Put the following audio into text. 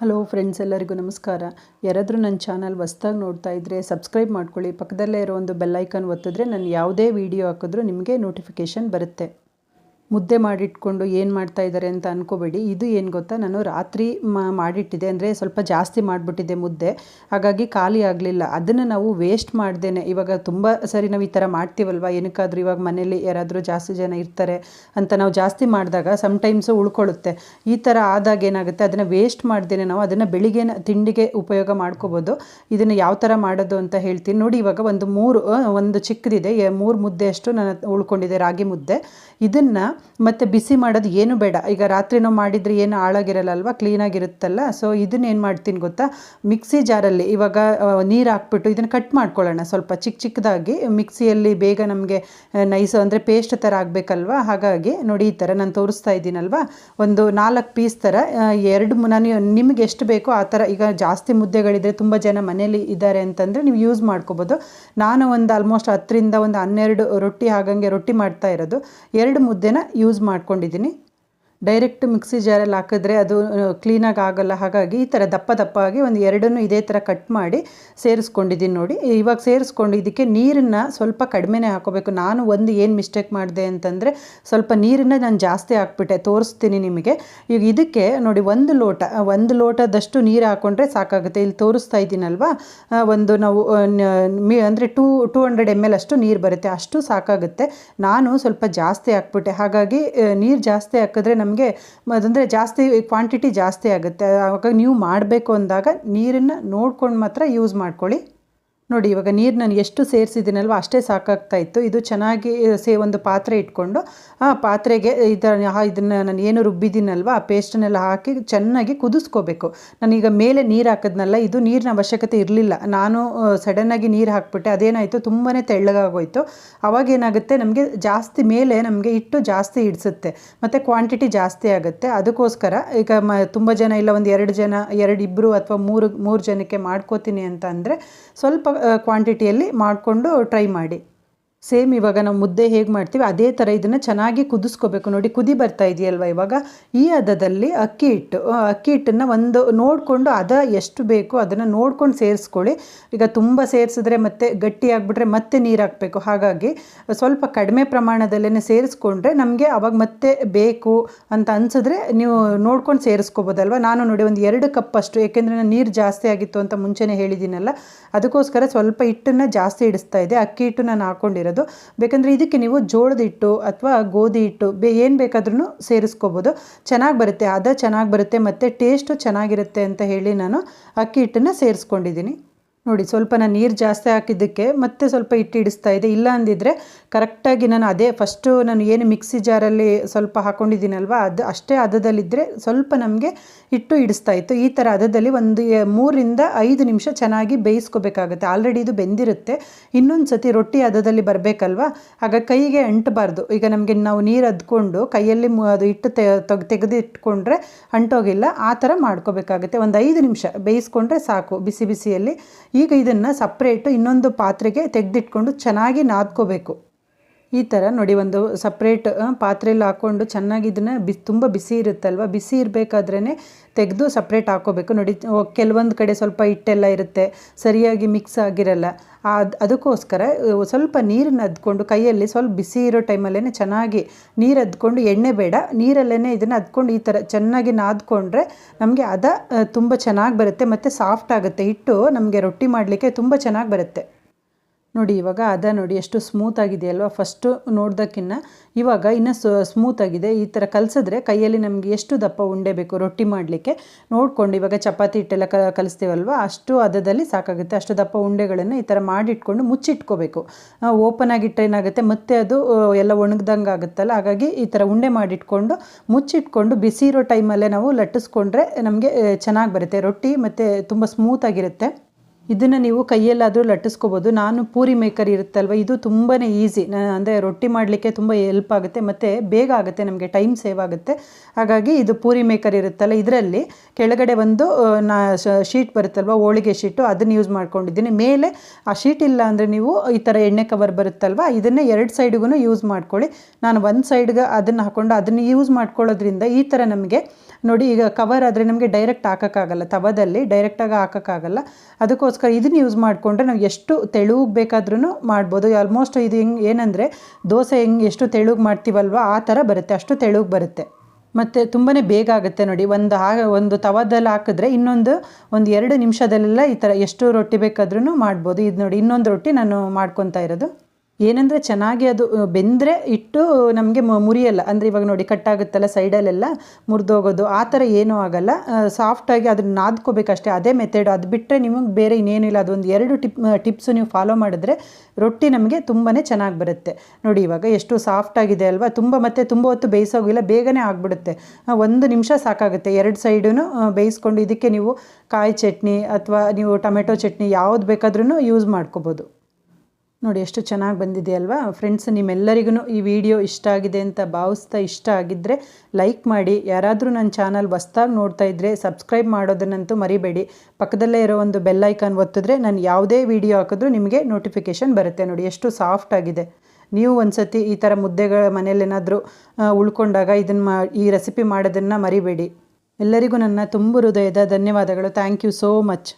Hello friends ಎಲ್ಲರಿಗೂ ನಮಸ್ಕಾರ. ಯಾರಾದರೂ ನನ್ನ ಚಾನಲ್ ಹೊಸ್ದಾಗಿ ನೋಡ್ತಾ ಇದ್ದರೆ ಸಬ್ಸ್ಕ್ರೈಬ್ ಮಾಡ್ಕೊಳ್ಳಿ. ಪಕ್ಕದಲ್ಲೇ ಇರೋ ಒಂದು ಬೆಲ್ಲೈಕನ್ ಒತ್ತಿದ್ರೆ ನಾನು ಯಾವುದೇ ವಿಡಿಯೋ ಹಾಕಿದ್ರು ನಿಮಗೆ ನೋಟಿಫಿಕೇಷನ್ ಬರುತ್ತೆ. ಮುದ್ದೆ ಮಾಡಿಟ್ಕೊಂಡು ಏನು ಮಾಡ್ತಾ ಇದ್ದಾರೆ ಅಂತ ಅನ್ಕೋಬೇಡಿ. ಇದು ಏನು ಗೊತ್ತಾ? ನಾನು ರಾತ್ರಿ ಮಾಡಿಟ್ಟಿದ್ದೆ. ಅಂದರೆ ಸ್ವಲ್ಪ ಜಾಸ್ತಿ ಮಾಡಿಬಿಟ್ಟಿದ್ದೆ ಮುದ್ದೆ. ಹಾಗಾಗಿ ಖಾಲಿ ಆಗಲಿಲ್ಲ. ಅದನ್ನು ನಾವು ವೇಸ್ಟ್ ಮಾಡ್ದೇನೆ. ಇವಾಗ ತುಂಬ ಸರಿ ನಾವು ಈ ಥರ ಮಾಡ್ತೀವಲ್ವ? ಏನಕ್ಕಾದ್ರೂ ಇವಾಗ ಮನೇಲಿ ಯಾರಾದರೂ ಜಾಸ್ತಿ ಜನ ಇರ್ತಾರೆ ಅಂತ ನಾವು ಜಾಸ್ತಿ ಮಾಡಿದಾಗ ಸಮ್ಟೈಮ್ಸು ಉಳ್ಕೊಳ್ಳುತ್ತೆ ಈ ಥರ ಆದಾಗ ಏನಾಗುತ್ತೆ? ಅದನ್ನು ವೇಸ್ಟ್ ಮಾಡ್ದೇನೆ ನಾವು. ಅದನ್ನು ಬೆಳಿಗ್ಗೆ ತಿಂಡಿಗೆ ಉಪಯೋಗ ಮಾಡ್ಕೋಬೋದು. ಇದನ್ನು ಯಾವ ಥರ ಮಾಡೋದು ಅಂತ ಹೇಳ್ತೀನಿ. ನೋಡಿ, ಇವಾಗ ಒಂದು ಮೂರು ಒಂದು ಚಿಕ್ಕದಿದೆ. ಮೂರು ಮುದ್ದೆ ಅಷ್ಟು ನಾನು ಉಳ್ಕೊಂಡಿದೆ ರಾಗಿ ಮುದ್ದೆ. ಇದನ್ನು ಮತ್ತೆ ಬಿಸಿ ಮಾಡೋದು ಏನು ಬೇಡ. ಈಗ ರಾತ್ರಿನೂ ಮಾಡಿದರೆ ಏನು ಹಾಳಾಗಿರಲ್ಲ ಅಲ್ವಾ ಕ್ಲೀನಾಗಿರುತ್ತಲ್ಲ ಸೊ ಇದನ್ನ ಏನು ಮಾಡ್ತೀನಿ ಗೊತ್ತಾ? ಮಿಕ್ಸಿ ಜಾರಲ್ಲಿ ಇವಾಗ ನೀರು ಹಾಕ್ಬಿಟ್ಟು ಇದನ್ನು ಕಟ್ ಮಾಡ್ಕೊಳ್ಳೋಣ. ಸ್ವಲ್ಪ ಚಿಕ್ಕ ಚಿಕ್ಕದಾಗಿ ಮಿಕ್ಸಿಯಲ್ಲಿ ಬೇಗ ನಮಗೆ ನೈಸು ಅಂದರೆ ಪೇಸ್ಟ್ ಥರ ಆಗಬೇಕಲ್ವಾ? ಹಾಗಾಗಿ ನೋಡಿ ಈ ಥರ ನಾನು ತೋರಿಸ್ತಾ ಇದ್ದೀನಲ್ವ? ಒಂದು ನಾಲ್ಕು ಪೀಸ್ ಥರ ಎರಡು ನಾನು ನಿಮಗೆ ಎಷ್ಟು ಬೇಕೋ ಆ ಥರ ಈಗ ಜಾಸ್ತಿ ಮುದ್ದೆಗಳಿದ್ರೆ ತುಂಬ ಜನ ಮನೇಲಿ ಇದ್ದಾರೆ ಅಂತಂದರೆ ನೀವು ಯೂಸ್ ಮಾಡ್ಕೋಬೋದು. ನಾನು ಒಂದು ಆಲ್ಮೋಸ್ಟ್ ಹತ್ತರಿಂದ ಒಂದು ಹನ್ನೆರಡು ರೊಟ್ಟಿ, ಹಾಗಂಗೆ ರೊಟ್ಟಿ ಮಾಡ್ತಾ ಇರೋದು. ಎರಡು ಮುದ್ದೆನ ಯೂಸ್ ಮಾಡ್ಕೊಂಡಿದ್ದೀನಿ. ಡೈರೆಕ್ಟ್ ಮಿಕ್ಸಿ ಜಾರಲ್ಲಿ ಹಾಕಿದ್ರೆ ಅದು ಕ್ಲೀನಾಗಿ ಆಗಲ್ಲ. ಹಾಗಾಗಿ ಈ ಥರ ದಪ್ಪ ದಪ್ಪ ಆಗಿ ಒಂದು ಎರಡನ್ನೂ ಇದೇ ಥರ ಕಟ್ ಮಾಡಿ ಸೇರಿಸ್ಕೊಂಡಿದ್ದೀನಿ ನೋಡಿ. ಇವಾಗ ಸೇರಿಸ್ಕೊಂಡು ಇದಕ್ಕೆ ನೀರನ್ನು ಸ್ವಲ್ಪ ಕಡಿಮೆನೇ ಹಾಕೋಬೇಕು. ನಾನು ಒಂದು ಏನು ಮಿಸ್ಟೇಕ್ ಮಾಡಿದೆ ಅಂತಂದರೆ ಸ್ವಲ್ಪ ನೀರನ್ನು ನಾನು ಜಾಸ್ತಿ ಹಾಕ್ಬಿಟ್ಟೆ. ತೋರಿಸ್ತೀನಿ ನಿಮಗೆ. ಈಗ ಇದಕ್ಕೆ ನೋಡಿ ಒಂದು ಲೋಟ ಒಂದು ಲೋಟದಷ್ಟು ನೀರು ಹಾಕ್ಕೊಂಡ್ರೆ ಸಾಕಾಗುತ್ತೆ. ಇಲ್ಲಿ ತೋರಿಸ್ತಾ ಇದ್ದೀನಲ್ವಾ? ಒಂದು ನಾವು ಅಂದರೆ two two hundred M L ಅಷ್ಟು ನೀರು ಬರುತ್ತೆ. ಅಷ್ಟು ಸಾಕಾಗುತ್ತೆ. ನಾನು ಸ್ವಲ್ಪ ಜಾಸ್ತಿ ಹಾಕ್ಬಿಟ್ಟೆ. ಹಾಗಾಗಿ ನೀರು ಜಾಸ್ತಿ ಹಾಕಿದ್ರೆ ನಮಗೆ ಅದಂದರೆ ಜಾಸ್ತಿ ಕ್ವಾಂಟಿಟಿ ಜಾಸ್ತಿ ಆಗುತ್ತೆ. ಆವಾಗ ನೀವು ಮಾಡಬೇಕು ಅಂದಾಗ ನೀರನ್ನು ನೋಡ್ಕೊಂಡು ಮಾತ್ರ ಯೂಸ್ ಮಾಡ್ಕೊಳ್ಳಿ. ನೋಡಿ, ಇವಾಗ ನೀರು ನಾನು ಎಷ್ಟು ಸೇರಿಸಿದ್ದೀನಲ್ವ, ಅಷ್ಟೇ ಸಾಕಾಗ್ತಾ ಇತ್ತು. ಇದು ಚೆನ್ನಾಗಿ ಸೇ, ಒಂದು ಪಾತ್ರೆ ಇಟ್ಕೊಂಡು, ಆ, ಪಾತ್ರೆಗೆ ಇದನ್ನು ಇದನ್ನು ನಾನು ಏನು ರುಬ್ಬಿದ್ದೀನಲ್ವ, ಆ ಪೇಸ್ಟನ್ನೆಲ್ಲ ಹಾಕಿ ಚೆನ್ನಾಗಿ ಕುದಿಸ್ಕೋಬೇಕು. ನಾನೀಗ ಮೇಲೆ ನೀರು ಹಾಕಿದ್ನಲ್ಲ, ಇದು ನೀರಿನ ಅವಶ್ಯಕತೆ ಇರಲಿಲ್ಲ. ನಾನು ಸಡನ್ನಾಗಿ ನೀರು ಹಾಕ್ಬಿಟ್ಟೆ, ಅದೇನಾಯಿತು ತುಂಬಾ ತೆಳ್ಳಗಾಗೋಯ್ತು. ಅವಾಗೇನಾಗುತ್ತೆ ನಮಗೆ ಜಾಸ್ತಿ ಮೇಲೆ ನಮಗೆ ಇಟ್ಟು ಜಾಸ್ತಿ ಇಡಿಸುತ್ತೆ ಮತ್ತು ಕ್ವಾಂಟಿಟಿ ಜಾಸ್ತಿ ಆಗುತ್ತೆ. ಅದಕ್ಕೋಸ್ಕರ ಈಗ ಮ, ತುಂಬ ಜನ, ಇಲ್ಲ ಒಂದು ಎರಡು ಜನ, ಎರಡು ಇಬ್ಬರು ಅಥವಾ ಮೂರು ಮೂರು ಜನಕ್ಕೆ ಮಾಡ್ಕೋತೀನಿ ಅಂತ ಅಂದರೆ, ಸ್ವಲ್ಪ ಕ್ವಾಂಟಿಟಿಯಲ್ಲಿ ಮಾಡಿಕೊಂಡು ಟ್ರೈ ಮಾಡಿ. ಸೇಮ್ ಇವಾಗ ನಾವು ಮುದ್ದೆ ಹೇಗೆ ಮಾಡ್ತೀವಿ, ಅದೇ ಥರ ಇದನ್ನು ಚೆನ್ನಾಗಿ ಕುದಿಸ್ಕೋಬೇಕು. ನೋಡಿ, ಕುದಿ ಬರ್ತಾ ಇದೆಯಲ್ವ ಇವಾಗ? ಈ ಹದದಲ್ಲಿ ಅಕ್ಕಿ ಹಿಟ್ಟು ಅಕ್ಕಿ ಹಿಟ್ಟನ್ನು ಒಂದು ನೋಡಿಕೊಂಡು ಅದ ಎಷ್ಟು ಬೇಕು ಅದನ್ನು ನೋಡ್ಕೊಂಡು ಸೇರಿಸ್ಕೊಳ್ಳಿ. ಈಗ ತುಂಬ ಸೇರಿಸಿದ್ರೆ ಮತ್ತೆ ಗಟ್ಟಿ ಆಗಿಬಿಟ್ರೆ ಮತ್ತೆ ನೀರು ಹಾಕಬೇಕು. ಹಾಗಾಗಿ ಸ್ವಲ್ಪ ಕಡಿಮೆ ಪ್ರಮಾಣದಲ್ಲೇ ಸೇರಿಸ್ಕೊಂಡ್ರೆ ನಮಗೆ ಅವಾಗ ಮತ್ತೆ ಬೇಕು ಅಂತ ಅನಿಸಿದ್ರೆ ನೀವು ನೋಡ್ಕೊಂಡು ಸೇರಿಸ್ಕೋಬೋದಲ್ವ? ನಾನು ನೋಡಿ ಒಂದು ಎರಡು ಕಪ್ ಅಷ್ಟು, ಏಕೆಂದರೆ ನಾನು ನೀರು ಜಾಸ್ತಿ ಆಗಿತ್ತು ಅಂತ ಮುಂಚೆನೇ ಹೇಳಿದ್ದೀನಲ್ಲ, ಅದಕ್ಕೋಸ್ಕರ ಸ್ವಲ್ಪ ಹಿಟ್ಟನ್ನು ಜಾಸ್ತಿ ಇಡಿಸ್ತಾ ಇದೆ ಅಕ್ಕಿ ಹಿಟ್ಟು ನಾನು ಹಾಕೊಂಡಿರೋದು ಬೇಕಂದರೆ ಇದಕ್ಕೆ ನೀವು ಜೋಳದ ಹಿಟ್ಟು ಅಥವಾ ಗೋಧಿ ಹಿಟ್ಟು ಬೇ ಏನು ಬೇಕಾದ್ರೂ ಸೇರಿಸ್ಕೋಬೋದು. ಚೆನ್ನಾಗಿ ಬರುತ್ತೆ ಅದ ಚೆನ್ನಾಗಿ ಬರುತ್ತೆ, ಮತ್ತು ಟೇಸ್ಟು ಚೆನ್ನಾಗಿರುತ್ತೆ ಅಂತ ಹೇಳಿ ನಾನು ಅಕ್ಕಿ ಹಿಟ್ಟನ್ನು ಸೇರಿಸ್ಕೊಂಡಿದ್ದೀನಿ. ನೋಡಿ, ಸ್ವಲ್ಪ ನಾನು ನೀರು ಜಾಸ್ತಿ ಹಾಕಿದ್ದಕ್ಕೆ ಮತ್ತೆ ಸ್ವಲ್ಪ ಹಿಟ್ಟು ಹಿಡಿಸ್ತಾ ಇದೆ ಇಲ್ಲ ಅಂದಿದ್ರೆ ಕರೆಕ್ಟಾಗಿ ನಾನು ಅದೇ ಫಸ್ಟು ನಾನು ಏನು ಮಿಕ್ಸಿ ಜಾರಲ್ಲಿ ಸ್ವಲ್ಪ ಹಾಕೊಂಡಿದ್ದೀನಲ್ವ, ಅದು ಅಷ್ಟೇ ಹದದಲ್ಲಿದ್ದರೆ ಸ್ವಲ್ಪ ನಮಗೆ ಹಿಟ್ಟು ಹಿಡಿಸ್ತಾ ಇತ್ತು. ಈ ಥರ ಹದದಲ್ಲಿ ಒಂದು ಮೂರಿಂದ ಐದು ನಿಮಿಷ ಚೆನ್ನಾಗಿ ಬೇಯಿಸ್ಕೋಬೇಕಾಗುತ್ತೆ. ಆಲ್ರೆಡಿ ಇದು ಬೆಂದಿರುತ್ತೆ. ಇನ್ನೊಂದು ಸತಿ ರೊಟ್ಟಿ ಹದದಲ್ಲಿ ಬರಬೇಕಲ್ವ? ಆಗ ಕೈಗೆ ಅಂಟಬಾರ್ದು. ಈಗ ನಮಗೆ ನಾವು ನೀರು ಅದ್ಕೊಂಡು ಕೈಯಲ್ಲಿ ಅದು ಹಿಟ್ಟು ತೆಗೆದು ಇಟ್ಕೊಂಡ್ರೆ ಅಂಟೋಗಿಲ್ಲ, ಆ ಥರ ಮಾಡ್ಕೋಬೇಕಾಗುತ್ತೆ. ಒಂದು ಐದು ನಿಮಿಷ ಬೇಯಿಸ್ಕೊಂಡ್ರೆ ಸಾಕು ಬಿಸಿ ಬಿಸಿಯಲ್ಲಿ. ಈಗ ಇದನ್ನು ಸಪ್ರೇಟು ಇನ್ನೊಂದು ಪಾತ್ರೆಗೆ ತೆಗೆದಿಟ್ಕೊಂಡು ಚೆನ್ನಾಗಿ ನಾದ್ಕೋಬೇಕು. ಈ ಥರ ನೋಡಿ ಒಂದು ಸಪ್ರೇಟ್ ಪಾತ್ರೆಯಲ್ಲಿ ಹಾಕ್ಕೊಂಡು ಚೆನ್ನಾಗಿ ಬಿಸಿ ತುಂಬ ಬಿಸಿ ಇರುತ್ತಲ್ವ? ಬಿಸಿ ಇರಬೇಕಾದ್ರೇ ತೆಗೆದು ಸಪ್ರೇಟ್ ಹಾಕ್ಕೋಬೇಕು ನೋಡಿ ಕೆಲವೊಂದು ಕಡೆ ಸ್ವಲ್ಪ ಹಿಟ್ಟೆಲ್ಲ ಇರುತ್ತೆ, ಸರಿಯಾಗಿ ಮಿಕ್ಸ್ ಆಗಿರಲ್ಲ. ಅದು, ಅದಕ್ಕೋಸ್ಕರ ಸ್ವಲ್ಪ ನೀರನ್ನು ಅದ್ಕೊಂಡು ಕೈಯಲ್ಲಿ ಸ್ವಲ್ಪ ಬಿಸಿ ಇರೋ ಟೈಮಲ್ಲೇ ಚೆನ್ನಾಗಿ ನೀರು ಅದ್ಕೊಂಡು ಎಣ್ಣೆ ಬೇಡ. ನೀರಲ್ಲೇ ಇದನ್ನು ಅದ್ಕೊಂಡು ಈ ಥರ ಚೆನ್ನಾಗಿ ನಾದ್ಕೊಂಡ್ರೆ ನಮಗೆ ಅದ ತುಂಬ ಚೆನ್ನಾಗಿ ಬರುತ್ತೆ. ಮತ್ತು ಸಾಫ್ಟ್ ಆಗುತ್ತೆ. ಹಿಟ್ಟು ನಮಗೆ ರೊಟ್ಟಿ ಮಾಡಲಿಕ್ಕೆ ತುಂಬ ಚೆನ್ನಾಗಿ ಬರುತ್ತೆ. ನೋಡಿ, ಇವಾಗ ಅದ ನೋಡಿ, ಎಷ್ಟು ಸ್ಮೂತ್ ಆಗಿದೆ ಅಲ್ವಾ? ಫಸ್ಟು ನೋಡ್ದಕ್ಕಿನ್ನ ಇವಾಗ ಇನ್ನೂ ಸ್ಮೂತ್ ಆಗಿದೆ. ಈ ಥರ ಕಲಿಸಿದ್ರೆ ಕೈಯಲ್ಲಿ ನಮಗೆ ಎಷ್ಟು ದಪ್ಪ ಉಂಡೆ ಬೇಕು ರೊಟ್ಟಿ ಮಾಡಲಿಕ್ಕೆ? ನೋಡಿಕೊಂಡು ಇವಾಗ ಚಪಾತಿ ಹಿಟ್ಟೆಲ್ಲ ಕ, ಕಲಿಸ್ತೀವಲ್ವ? ಅಷ್ಟು ಅದದಲ್ಲಿ ಸಾಕಾಗುತ್ತೆ. ಅಷ್ಟು ದಪ್ಪ ಉಂಡೆಗಳನ್ನು ಈ ಥರ ಮಾಡಿಟ್ಕೊಂಡು ಮುಚ್ಚಿಟ್ಕೋಬೇಕು. ಓಪನ್ ಆಗಿಟ್ಟರೆ ಏನಾಗುತ್ತೆ? ಮತ್ತೆ ಅದು ಎಲ್ಲ ಒಣಗ್ದಂಗೆ ಆಗುತ್ತಲ್ಲ? ಹಾಗಾಗಿ ಈ ಥರ ಉಂಡೆ ಮಾಡಿಟ್ಕೊಂಡು ಮುಚ್ಚಿಟ್ಕೊಂಡು ಬಿಸಿ ಇರೋ ಟೈಮಲ್ಲೇ ನಾವು ಲಟ್ಟಿಸ್ಕೊಂಡ್ರೆ ನಮಗೆ ಚೆನ್ನಾಗಿ ಬರುತ್ತೆ. ರೊಟ್ಟಿ ಮತ್ತು ತುಂಬ ಸ್ಮೂತಾಗಿರುತ್ತೆ ಇದನ್ನು ನೀವು ಕೈಯಲ್ಲಾದರೂ ಲಟ್ಟಿಸ್ಕೋಬೋದು. ನಾನು ಪೂರಿ ಮೇಕರ್ ಇರುತ್ತಲ್ವ? ಇದು ತುಂಬಾ ಈಸಿ. ಅಂದರೆ ರೊಟ್ಟಿ ಮಾಡಲಿಕ್ಕೆ ತುಂಬ ಹೆಲ್ಪ್ ಆಗುತ್ತೆ. ಮತ್ತು ಬೇಗ ಆಗುತ್ತೆ, ನಮಗೆ ಟೈಮ್ ಸೇವ್ ಆಗುತ್ತೆ. ಹಾಗಾಗಿ ಇದು ಪೂರಿ ಮೇಕರ್ ಇರುತ್ತಲ್ಲ, ಇದರಲ್ಲಿ ಕೆಳಗಡೆ ಒಂದು ನಾ ಶೀಟ್ ಬರುತ್ತಲ್ವ? ಹೋಳಿಗೆ ಶೀಟು, ಅದನ್ನು ಯೂಸ್ ಮಾಡ್ಕೊಂಡಿದ್ದೀನಿ. ಮೇಲೆ ಆ ಶೀಟ್ ಇಲ್ಲ ಅಂದರೆ ನೀವು ಈ ಥರ ಎಣ್ಣೆ ಕವರ್ ಬರುತ್ತಲ್ವ? ಇದನ್ನೇ ಎರಡು ಸೈಡ್ಗೂ ಯೂಸ್ ಮಾಡ್ಕೊಳ್ಳಿ. ನಾನು ಒಂದು ಸೈಡ್ಗೆ ಅದನ್ನು ಹಾಕ್ಕೊಂಡು ಅದನ್ನು ಯೂಸ್ ಮಾಡ್ಕೊಳ್ಳೋದ್ರಿಂದ ಈ ಥರ ನಮಗೆ ನೋಡಿ ಈಗ ಕವರ್ ಆದರೆ ನಮಗೆ ಡೈರೆಕ್ಟ್ ಹಾಕೋಕ್ಕಾಗಲ್ಲ. ತವದಲ್ಲಿ ಡೈರೆಕ್ಟಾಗಿ ಹಾಕೋಕ್ಕಾಗಲ್ಲ. ಅದಕ್ಕೋಸ್ಕರ ಇದನ್ನ ಯೂಸ್ ಮಾಡಿಕೊಂಡ್ರೆ ನಾವು ಎಷ್ಟು ತೆಳುಗೆ ಬೇಕಾದ್ರೂ ಮಾಡ್ಬೋದು. ಆಲ್ಮೋಸ್ಟ್ ಇದು ಹೆಂಗೆ, ಏನಂದರೆ ದೋಸೆ ಹೆಂಗ್ ಎಷ್ಟು ತೆಳುಗೆ ಮಾಡ್ತೀವಲ್ವ ಆ ಥರ ಬರುತ್ತೆ, ಅಷ್ಟು ತೆಳುಗೆ ಬರುತ್ತೆ. ಮತ್ತು ತುಂಬಾ ಬೇಗ ಆಗುತ್ತೆ ನೋಡಿ, ಒಂದು ಹಾ ಒಂದು ತವದಲ್ಲಿ ಹಾಕಿದ್ರೆ ಇನ್ನೊಂದು ಒಂದು ಎರಡು ನಿಮಿಷದಲ್ಲೆಲ್ಲ ಈ ಥರ ಎಷ್ಟು ರೊಟ್ಟಿ ಬೇಕಾದ್ರೂ ಮಾಡ್ಬೋದು. ಇದು ನೋಡಿ, ಇನ್ನೊಂದು ರೊಟ್ಟಿ ನಾನು ಮಾಡ್ಕೊತಾ ಇರೋದು. ಏನಂದರೆ ಚೆನ್ನಾಗಿ ಅದು ಬೆಂದರೆ ಇಟ್ಟು ನಮಗೆ ಮುರಿಯಲ್ಲ. ಅಂದರೆ ಇವಾಗ ನೋಡಿ ಕಟ್ಟಾಗುತ್ತಲ್ಲ ಸೈಡಲ್ಲೆಲ್ಲ ಮುರಿದೋಗೋದು. ಆ ಥರ ಏನೂ ಆಗಲ್ಲ. ಸಾಫ್ಟಾಗಿ ಅದನ್ನು ನಾದ್ಕೋಬೇಕಷ್ಟೇ. ಅದೇ ಮೆಥಡ್ ಅದು ಬಿಟ್ಟರೆ ನಿಮಗೆ ಬೇರೆ ಇನ್ನೇನಿಲ್ಲ ಅದೊಂದು ಎರಡು ಟಿಪ್ ಟಿಪ್ಸು ನೀವು ಫಾಲೋ ಮಾಡಿದ್ರೆ ರೊಟ್ಟಿ ನಮಗೆ ತುಂಬಾ ಚೆನ್ನಾಗಿ ಬರುತ್ತೆ. ನೋಡಿ ಇವಾಗ ಎಷ್ಟು ಸಾಫ್ಟಾಗಿದೆ ಅಲ್ವಾ? ತುಂಬ ಮತ್ತು ತುಂಬ ಹೊತ್ತು ಬೇಯಿಸೋಗಿಲ್ಲ. ಬೇಗನೆ ಆಗಿಬಿಡುತ್ತೆ. ಒಂದು ನಿಮಿಷ ಸಾಕಾಗುತ್ತೆ. ಎರಡು ಸೈಡೂ ಬೇಯಿಸ್ಕೊಂಡು ಇದಕ್ಕೆ ನೀವು ಕಾಯಿ ಚಟ್ನಿ ಅಥವಾ ನೀವು ಟೊಮೆಟೊ ಚಟ್ನಿ ಯಾವ್ದು ಬೇಕಾದ್ರೂ ಯೂಸ್ ಮಾಡ್ಕೋಬೋದು. ನೋಡಿ, ಎಷ್ಟು ಚೆನ್ನಾಗಿ ಬಂದಿದೆ ಅಲ್ವಾ? ಫ್ರೆಂಡ್ಸ್ ನಿಮ್ಮೆಲ್ಲರಿಗೂ ಈ ವಿಡಿಯೋ ಇಷ್ಟ ಆಗಿದೆ ಅಂತ ಭಾವಿಸ್ತಾ ಇಷ್ಟ ಆಗಿದ್ದರೆ ಲೈಕ್ ಮಾಡಿ. ಯಾರಾದರೂ ನನ್ನ ಚಾನಲ್ ಹೊಸ್ದಾಗಿ ನೋಡ್ತಾ ಇದ್ದರೆ ಸಬ್ಸ್ಕ್ರೈಬ್ ಮಾಡೋದನ್ನಂತೂ ಮರಿಬೇಡಿ. ಪಕ್ಕದಲ್ಲೇ ಇರೋ ಒಂದು ಬೆಲ್ ಐಕಾನ್ ಒತ್ತಿದ್ರೆ ನಾನು ಯಾವುದೇ ವಿಡಿಯೋ ಹಾಕಿದ್ರು ನಿಮಗೆ ನೋಟಿಫಿಕೇಷನ್ ಬರುತ್ತೆ. ನೋಡಿ, ಎಷ್ಟು ಸಾಫ್ಟ್ ಆಗಿದೆ. ನೀವು ಒಂದು ಸತಿ ಈ ಥರ ಮುದ್ದೆಗಳ ಮನೆಯಲ್ಲೇನಾದರೂ ಉಳ್ಕೊಂಡಾಗ ಇದನ್ನು ಮಾ, ಈ ರೆಸಿಪಿ ಮಾಡೋದನ್ನು ಮರಿಬೇಡಿ. ಎಲ್ಲರಿಗೂ ನನ್ನ ತುಂಬ ಹೃದಯದ ಧನ್ಯವಾದಗಳು. Thank you so much